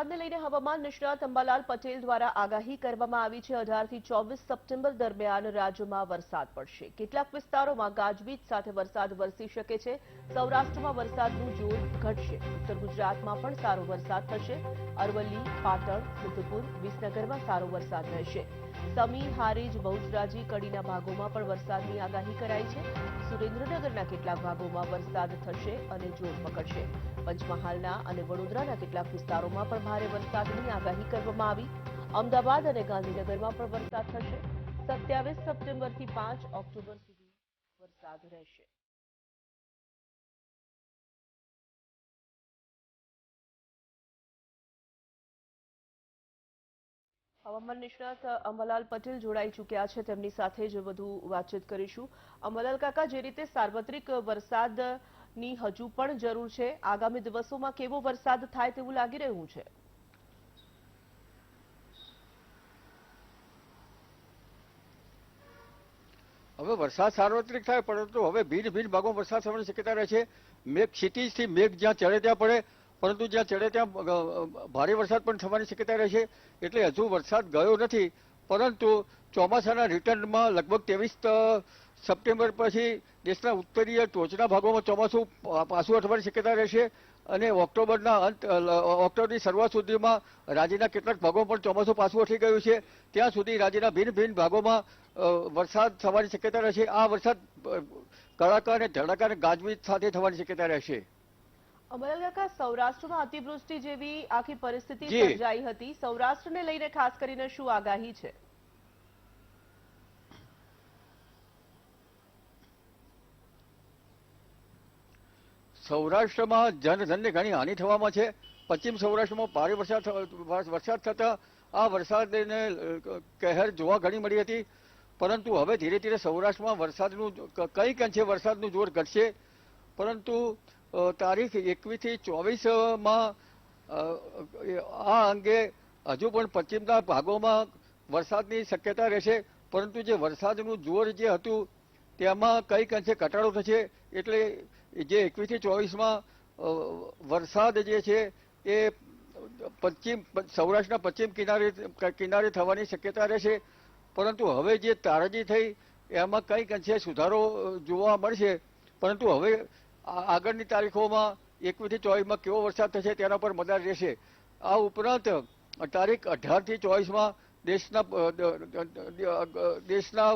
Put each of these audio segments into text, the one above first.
વરસાદને લઈને હવામાન નિષ્ણાત અંબાલાલ પટેલ દ્વારા આગાહી કરવામાં આવી છે. અઢારથી ચોવીસ સપ્ટેમ્બર દરમિયાન રાજ્યમાં વરસાદ પડશે. કેટલાક વિસ્તારોમાં ગાજવીજ સાથે વરસાદ વરસી શકે છે. સૌરાષ્ટ્રમાં વરસાદનું જોર ઘટશે. ઉત્તર ગુજરાતમાં પણ સારો વરસાદ થશે. અરવલ્લી, પાટણ સિદ્ધપુર વિસનગરમાં સારો વરસાદ રહેશે. સમી, હારીજ, બહુચરાજી, કડીના ભાગોમાં પણ વરસાદની આગાહી કરાઈ છે. સુરેન્દ્રનગરના કેટલાક ભાગોમાં વરસાદ થશે અને જોર પકડશે. પંચમહાલના અને વડોદરાના કેટલાક વિસ્તારોમાં પણ ભારે વરસાદની આગાહી કરવામાં આવી. અમદાવાદ અને ગાંધીનગરમાં પણ વરસાદ થશે. સત્યાવીસ સપ્ટેમ્બરથી પાંચ ઓક્ટોબર સુધી વરસાદ રહેશે. હવામાન નિષ્ણાત અમલાલ પટેલ જોડાઈ ચૂક્યા છે. તેમની સાથે જ વધુ વાતચીત કરીશું. અમલાલ કાકા, જે રીતે સાર્વત્રિક વરસાદની હજુ પણ જરૂર છે. આગામી દિવસોમાં કેવો વરસાદ થાય તેવું લાગી રહ્યું છે. હવે વરસાદ સાર્વત્રિક થાય, પરંતુ હવે ભીન ભીન ભાગોમાં વરસાદ થવાની શક્યતા રહે છે. મેઘ ક્ષિતિજથી મેઘ જ્યાં ચડે ત્યાં પડે, પરંતુ જ્યાં ચડે ત્યાં ભારે વરસાદ પણ થવાની શક્યતા રહે છે. એટલે હજુ વરસાદ ગયો નથી, પરંતુ ચોમાસાના રિટર્નમાં લગભગ ત્રેવીસ સપ્ટેમ્બર પછી દેશના ઉત્તરીય ટોચના ભાગોમાં ચોમાસું પાછું અઠવાની શક્યતા રહેશે અને ઓક્ટોબરના અંત ઓક્ટોબરની શરૂઆત સુધીમાં રાજ્યના કેટલાક ભાગોમાં પણ ચોમાસું પાછું અઠી ગયું છે. ત્યાં સુધી રાજ્યના ભિન્ન ભિન્ન ભાગોમાં વરસાદ થવાની શક્યતા રહેશે. આ વરસાદ કડાકા અને ધડાકા અને ગાજવીજ સાથે થવાની શક્યતા રહેશે. અંબાલાલ સૌરાષ્ટ્રમાં અતિવૃષ્ટિ જેવી આખી પરિસ્થિતિ સર્જાઈ હતી. સૌરાષ્ટ્રને લઈને ખાસ કરીને શું આગાહી છે? સૌરાષ્ટ્રમાં જનધનને ઘણી હાનિ થવામાં છે. પશ્ચિમ સૌરાષ્ટ્રમાં ભારે વરસાદ વરસાદ થતા આ વરસાદને કહેર જોવા ઘણી મળી હતી. પરંતુ હવે ધીરે ધીરે સૌરાષ્ટ્રમાં વરસાદનું કઈ અંશે વરસાદનું જોર ઘટશે. પરંતુ તારીખ એકવીસથી ચોવીસમાં આ અંગે હજુ પણ પશ્ચિમના ભાગોમાં વરસાદની શક્યતા રહેશે. પરંતુ જે વરસાદનું જોર જે હતું, તેમાં કંઈક અંશે ઘટાડો થશે. એટલે જે એકવીસથી ચોવીસમાં વરસાદ જે છે, એ પશ્ચિમ, સૌરાષ્ટ્રના પશ્ચિમ કિનારે કિનારે થવાની શક્યતા રહેશે. પરંતુ હવે જે તારાજી થઈ, એમાં કંઈક અંશે સુધારો જોવા મળશે. પરંતુ હવે આગળની તારીખોમાં એકવીસથી ચોવીસમાં કેવો વરસાદ થશે તેના પર મદાર રહેશે. આ ઉપરાંત તારીખ અઢારથી ચોવીસમાં દેશના દેશના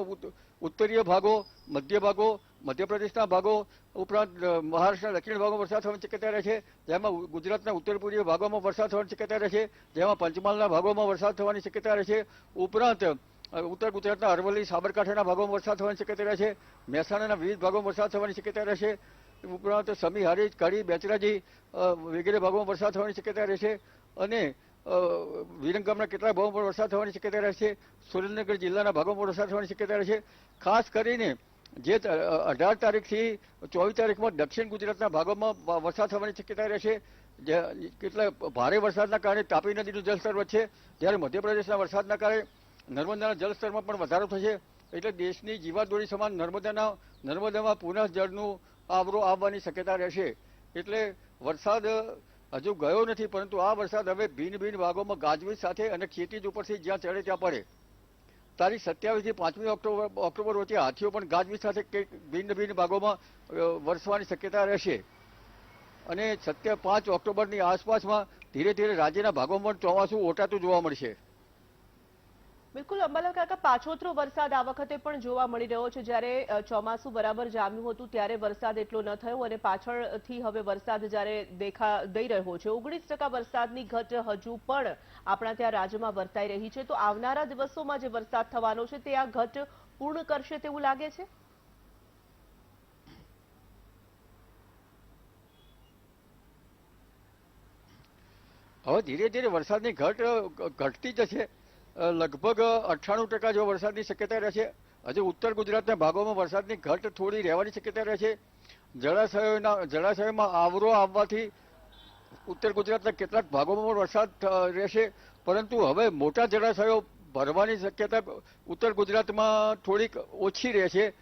ઉત્તરીય ભાગો, મધ્ય ભાગો, મધ્યપ્રદેશના ભાગો, ઉપરાંત મહારાષ્ટ્રના દક્ષિણ ભાગોમાં વરસાદ થવાની શક્યતા રહે છે, જેમાં ગુજરાતના ઉત્તર પૂર્વીય ભાગોમાં વરસાદ થવાની શક્યતા રહે છે, જેમાં પંચમહાલના ભાગોમાં વરસાદ થવાની શક્યતા રહે છે, ઉપરાંત ઉત્તર ગુજરાતના અરવલ્લી, સાબરકાંઠાના ભાગોમાં વરસાદ થવાની શક્યતા રહે છે, મહેસાણાના વિવિધ ભાગોમાં વરસાદ થવાની શક્યતા રહેશે ઉપરાંત સમી હારીજ કડી, બેચરાજી વગેરે ભાગોમાં વરસાદ થવાની શક્યતા રહેશે અને વિરંગામના કેટલા ભાગોમાં પર વરસાદ થવાની શક્યતા રહેશે. સુરેન્દ્રનગર જિલ્લાના ભાગોમાં પણ વરસાદ થવાની શક્યતા રહેશે. ખાસ કરીને જે અઢાર તારીખથી ચોવીસ તારીખમાં દક્ષિણ ગુજરાતના ભાગોમાં વરસાદ થવાની શક્યતા રહેશે. કેટલા ભારે વરસાદના કારણે તાપી નદીનું જળસ્તર વધશે. જ્યારે મધ્યપ્રદેશના વરસાદના કારણે નર્મદાના જળસ્તરમાં પણ વધારો થશે. એટલે દેશની જીવાદોરી સમાન નર્મદાના, નર્મદામાં પુનઃ જળનું આવરો આવવાની શક્યતા રહેશે. એટલે વરસાદ હજુ ગયો નથી, પરંતુ આ વરસાદ હવે ભિન્ન ભિન્ન ભાગોમાં ગાજવીજ સાથે અને ખેતીજ ઉપરથી જ્યાં ચડે ત્યાં પડે. તારીખ સત્યાવીસથી પાંચમી ઓક્ટોબર ઓક્ટોબર વચ્ચે હાથીઓ પણ ગાજવીજ સાથે કંઈક ભિન્ન ભિન્ન ભાગોમાં વરસવાની શક્યતા રહેશે. અને સત્ય પાંચ ઓક્ટોબરની આસપાસમાં ધીરે ધીરે રાજ્યના ભાગોમાં પણ ચોમાસું ઓટાતું જોવા મળશે. બિલકુલ, અંબાલાલ કાકા, પાછોતરો વરસાદ આ વખતે પણ જોવા મળી રહ્યો છે. જ્યારે ચોમાસું બરાબર જામ્યું હતું, ત્યારે વરસાદ એટલો ન થયો અને પાછળથી હવે વરસાદ જ્યારે દેખા, દઈ રહ્યો છે. ઓગણીસ ટકા વરસાદની ઘટ હજુ પણ આપણા ત્યાં રાજ્યમાં વર્તાઈ રહી છે. તો આવનારા દિવસોમાં જે વરસાદ થવાનો છે, તે આ ઘટ પૂર્ણ કરશે તેવું લાગે છે? હવે ધીરે ધીરે વરસાદની ઘટ ઘટતી જશે. લગભગ અઠ્ઠાણું ટકા જેવો વરસાદની શક્યતા રહેશે, હજુ ઉત્તર ગુજરાતના ભાગોમાં વરસાદની ઘટ થોડી રહેવાની શક્યતા રહેશે. જળાશયોના, જળાશયોમાં આવરો આવવાથી ઉત્તર ગુજરાતના કેટલાક ભાગોમાં પણ વરસાદ રહેશે. પરંતુ હવે મોટા જળાશયો ભરવાની શક્યતા ઉત્તર ગુજરાતમાં થોડીક ઓછી રહેશે.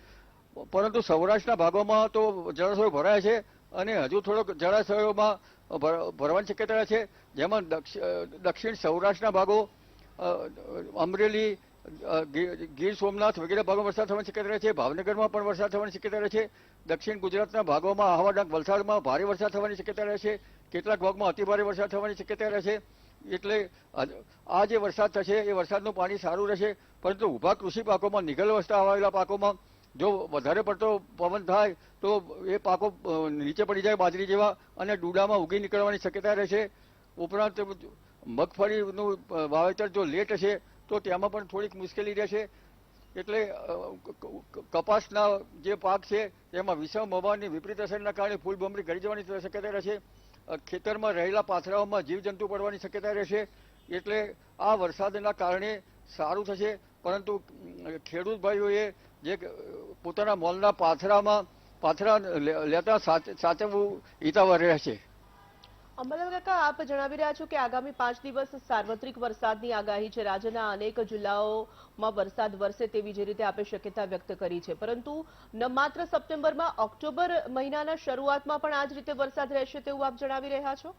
પરંતુ સૌરાષ્ટ્રના ભાગોમાં તો જળાશયો ભરાય છે અને હજુ થોડોક જળાશયોમાં ભર- ભરવાની શક્યતા છે જેમાં દક્ષિણ સૌરાષ્ટ્રના ભાગો અમરેલી ગીર સોમનાથ વગેરે ભાગોમાં વરસાદ થવાની શક્યતા રહે છે. ભાવનગરમાં પણ વરસાદ થવાની શક્યતા રહે છે. દક્ષિણ ગુજરાતના ભાગોમાં આહવા ડાંગ વલસાડમાં ભારે વરસાદ થવાની શક્યતા રહે છે. કેટલાક ભાગમાં અતિભારે વરસાદ થવાની શક્યતા રહે છે. એટલે આ જે વરસાદ થશે, એ વરસાદનું પાણી સારું રહેશે. પરંતુ ઊભા કૃષિ પાકોમાં, નિગલ અવસ્થા આવેલા પાકોમાં જો વધારે પડતો પવન થાય, તો એ પાકો નીચે પડી જાય બાજરી જેવા અને ડૂડામાં ઉગી નીકળવાની શક્યતા રહેશે. ઉપરાંત મગફળીનું વાવેતર જો લેટ હશે, તો તેમાં પણ થોડીક મુશ્કેલી રહેશે. એટલે કપાસના જે પાક છે, તેમાં વિષમ હવામાનની વિપરીત અસરના કારણે ફૂલ બમરી ઘડી જવાની શક્યતા રહેશે. ખેતરમાં રહેલા પાથરાઓમાં જીવજંતુ પડવાની શક્યતા રહેશે. એટલે આ વરસાદના કારણે સારું થશે. પરંતુ ખેડૂત ભાઈઓએ જે પોતાના મોલના પાથરામાં, પાથરા લેતા સાચવવું હિતાવહ રહેશે. અંબાલાલ કાકા, આપ જણાવી રહ્યા છો કે આગામી પાંચ દિવસ સાર્વત્રિક વરસાદની આગાહી છે. રાજ્યના અનેક જિલ્લાઓમાં વરસાદ વરસે તેવી જે રીતે આપે શક્યતા વ્યક્ત કરી છે. પરંતુ ન માત્ર સપ્ટેમ્બરમાં, ઓક્ટોબર મહિનાના શરૂઆતમાં પણ આ જ રીતે વરસાદ રહેશે તેવું આપ જણાવી રહ્યા છો?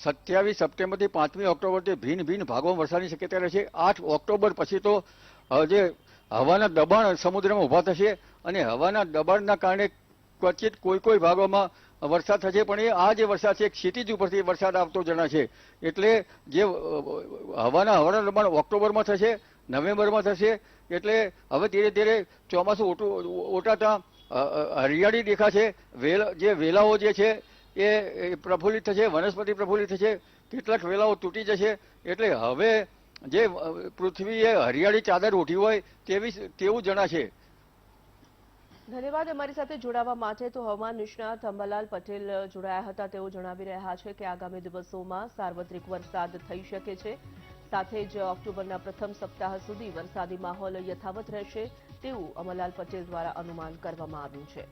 સત્યાવીસ સપ્ટેમ્બરથી પાંચમી ઓક્ટોબરથી ભિન્ન ભિન્ન ભાગોમાં વરસાદની શક્યતા રહેશે આઠ ઓક્ટોબર પછી તો જે હવાના દબાણ સમુદ્રમાં ઊભા થશે અને હવાના દબાણના કારણે ક્વચિત કોઈ કોઈ ભાગોમાં વરસાદ થશે, પણ એ આ જે વરસાદ છે, એક ક્ષિતિજ ઉપરથી વરસાદ આવતો જણાશે. એટલે જે હવાના હવાના દબાણ ઓક્ટોબરમાં થશે, નવેમ્બરમાં થશે, એટલે હવે ધીરે ધીરે ચોમાસું ઓટું ઓટાતા હરિયાળી દેખાશે. વેલ, જે વેલાઓ જે છે એ પ્રફુલ્લિત થશે, વનસ્પતિ પ્રફુલ્લિત થશે, કેટલાક વેલાઓ તૂટી જશે. એટલે હવે જે પૃથ્વીએ હરિયાળી ચાદર ઉઠી હોય તેવી તેવું જણાશે ધન્યવાદ અમારી સાથે જોડાવા માટે. તો હવામાન નિષ્ણાત અંબાલાલ પટેલ જોડાયા હતા. તેઓ જણાવી રહ્યા છે કે આગામી દિવસોમાં સાર્વત્રિક વરસાદ થઈ શકે છે. સાથે જ ઓક્ટોબરના પ્રથમ સપ્તાહ સુધી વરસાદી માહોલ યથાવત રહેશે તેવું અમલાલ પટેલ દ્વારા અનુમાન કરવામાં આવ્યું છે.